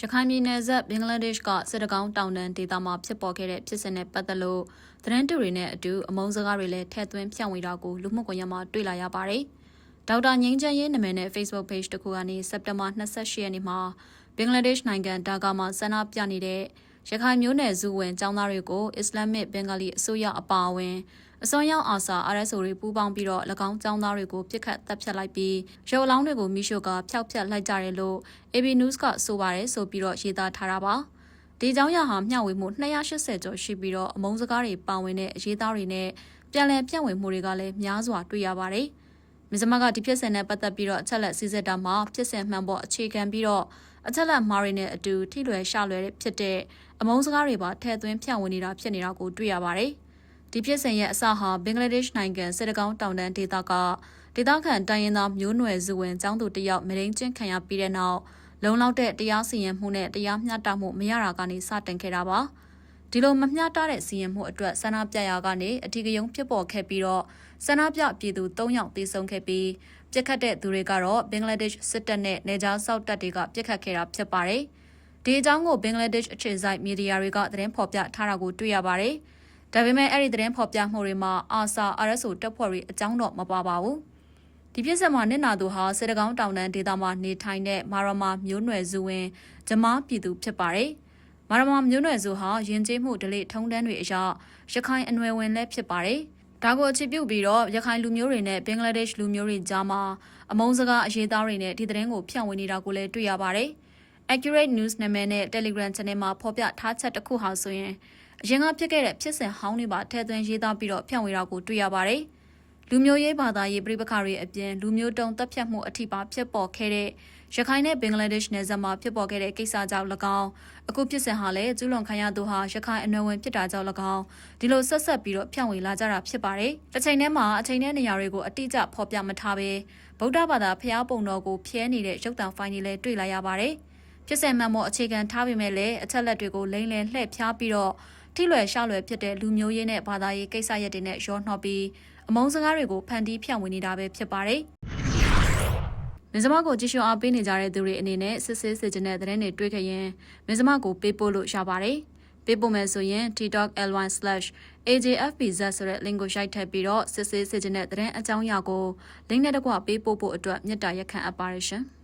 ရခိုင်ပြည်နယ်ဇက်ဘင်္ဂလားဒေ့ရှ်ကစစ်တကောင်းတောင်တန်းဒေသမှာဖြစ်ပေါ်ခဲ့တဲ့ဖြစ်စဉ်နဲ့ပတ်သက်လို့သတင်းတူတွေနဲ့အတူအမုန်းစကားတွေလည်းထည့်သွင်းဖြန့်ဝေတာကိုလူမှုကွန်ရက်မှာတွေ့လာရပါတယ်။ဒေါက်တာငင်းချမ်းရေးနာမည်နဲ့ Facebook Page တစ်ခုကနေစက်တင်ဘာ28ရက်နေ့မှာဘင်္ဂလားဒေ့ရှ်နိုင်ငံဒါကာမှာဆန္ဒပြနေတဲ့ ရခိုင်မျိုးနယ်စုဝင်ចောင်းသားတွေကိုအစ္စလာမစ်ဘင်္ဂလီအစိုးရအပါအဝင်အစွမ်းရောက်အာဆာ RSO တွေပူးပေါင်းပြီးတော့၎င်းចောင်းသားတွေကိုပြစ်ခတ်တပ်ဖြတ်လိုက်ပြီးရုပ်အလောင်းတွေကိုမိရှို့ကဖျောက်ဖျက်လိုက်ကြတယ်လို့ AB News ကဆိုပါတယ်ဆိုပြီးတော့ရေးသားထားတာပါဒီเจ้าရဟာမျှဝေမှု280ကျော်ရှိပြီးတော့အမုန်းစကားတွေပါဝင်တဲ့အရေးသားတွေနဲ့ပြန်လည်ပြန့်ဝေမှုတွေကလည်းများစွာတွေ့ရပါတယ်မြစမကဒီဖြစ်စဉ်နဲ့ပတ်သက်ပြီးတော့အချက်လက်စီစစ်တာမှာဖြစ်စဉ်မှန်ပေါ်အခြေခံပြီးတော့အချက်လက်မာရီနဲ့အတူထိလွယ်ရှလွယ်ဖြစ်တဲ့ အမုန်းစကားတွေပါထည့်သွင်းဖြန့်ဝေနေတာဖြစ်နေတာကိုတွေ့ရပါတယ်။ဒီဖြစ်စဉ်ရဲ့အစဟာဘင်္ဂလားဒေ့ရှ်နိုင်ငံစစ်တကောင်းတောင်တန်းဒေသကဒေသခံတိုင်းရင်းသားမျိုးနွယ်စုဝင်ចောင်းသူတယောက်မရင်းချင်းခံရပြီးတဲ့နောက်လုံလောက်တဲ့တရားစီရင်မှုနဲ့တရားမျှတမှုမရတာကနေစတင်ခဲ့တာပါ။ဒီလိုမမျှတတဲ့စီရင်မှုအတွက်ဆန္ဒပြရာကနေအထီးကယုံဖြစ်ပေါ်ခဲ့ပြီးတော့ဆန္ဒပြပြည်သူ၃ယောက်သေဆုံးခဲ့ပြီးပြစ်ခတ်တဲ့သူတွေကတော့ဘင်္ဂလားဒေ့ရှ်စစ်တပ်နဲ့နေကြားစောက်တပ်တွေကပြစ်ခတ်ခဲ့တာဖြစ်ပါတယ်။ ဒီအကြောင်းကိုဘင်္ဂလားဒေ့ရှ်အခြေစိုက်မီဒီယာတွေကသတင်းဖော်ပြထားတာကိုတွေ့ရပါတယ်။ဒါပေမဲ့အဲ့ဒီသတင်းဖော်ပြမှုတွေမှာအာဆာ RSO တပ်ဖွဲ့တွေအကြောင်းတော့မပါပါဘူး။ဒီပြစ်ဆက်မှာနစ်နာသူဟာစစ်တကောင်းတောင်တန်းဒေသမှာနေထိုင်တဲ့မာရမာမျိုးနွယ်စုဝင်ဂျမားပြည်သူဖြစ်ပါတယ်။မာရမာမျိုးနွယ်စုဟာယဉ်ကျေးမှုဒလိထုံးတန်းတွေအရရခိုင်အနွယ်ဝင်လည်းဖြစ်ပါတယ်။ဒါကိုအခြေပြုပြီးတော့ရခိုင်လူမျိုးတွေနဲ့ဘင်္ဂလားဒေ့ရှ်လူမျိုးတွေကြားမှာအမုန်းစကားအရေးသားတွေနဲ့ဒီသတင်းကိုဖြန့်ဝေနေတာကိုလည်းတွေ့ရပါတယ်။ Accurate News နာမည်နဲ့ Telegram Channel မှာဖော်ပြထားချက်တစ်ခုဟာဆိုရင်အရင်ကဖြစ်ခဲ့တဲ့ဖြစ်စဉ်ဟောင်းတွေပါထည့်သွင်းရေးသားပြီးတော့ဖြန့်ဝေတာကိုတွေ့ရပါတယ်။လူမျိုးရေးဘာသာရေးပြည်ပခါတွေအပြင်လူမျိုးတုံတပ်ဖြတ်မှုအထိပါဖြစ်ပေါ်ခဲ့တဲ့ရခိုင်နဲ့ဘင်္ဂလားဒေ့ရှ်နယ်စပ်မှာဖြစ်ပေါ်ခဲ့တဲ့ကိစ္စကြောင့်၎င်းအခုဖြစ်စဉ်ဟာလည်းကျူးလွန်ခံရသူဟာရခိုင်အနွယ်ဝင်ဖြစ်တာကြောင့်၎င်းဒီလိုဆက်ဆက်ပြီးတော့ဖြန့်ဝေလာကြတာဖြစ်ပါတယ်။တစ်ချိန်တည်းမှာအချိန်နဲ့နေရာတွေကိုအတိအကျဖော်ပြမထားဘဲဗုဒ္ဓဘာသာဖျားပုံတော်ကိုဖျဲနေတဲ့ရုပ်သံဖိုင်တွေလည်းတွေ့လာရပါတယ်။ ဖြစ်စဉ်မှန်ပေါ်အခြေခံထားပေမဲ့လည်းအချက်လက်တွေကိုလိမ့်လည်လှည့်ဖျားပြီးတော့ထိလွယ်ရှလွယ်ဖြစ်တဲ့လူမျိုးရေးနဲ့ဘာသာရေးကိစ္စရပ်တွေနဲ့ရောနှောပြီးအမုန်းစကားတွေကိုဖန်တီးဖြန့်ဝေနေတာပဲဖြစ်ပါတယ်။မင်းစမကိုကြည့်ရှုအားပေးနေကြတဲ့သူတွေအနေနဲ့စစ်စစ်စစ်ကျင်တဲ့သတင်းတွေတွေ့ခဲ့ရင်မင်းစမကိုပေးပို့လို့ရပါတယ်။ပေးပို့မယ်ဆိုရင် tiktok.ly/ajfpz ဆိုတဲ့ link ကိုရိုက်ထည့်ပြီးတော့စစ်စစ်စစ်ကျင်တဲ့သတင်းအကြောင်းအရာကို link နဲ့တကွပေးပို့ဖို့အတွက်မြတ်တာရက်ခံအပ်ပါရရှင်။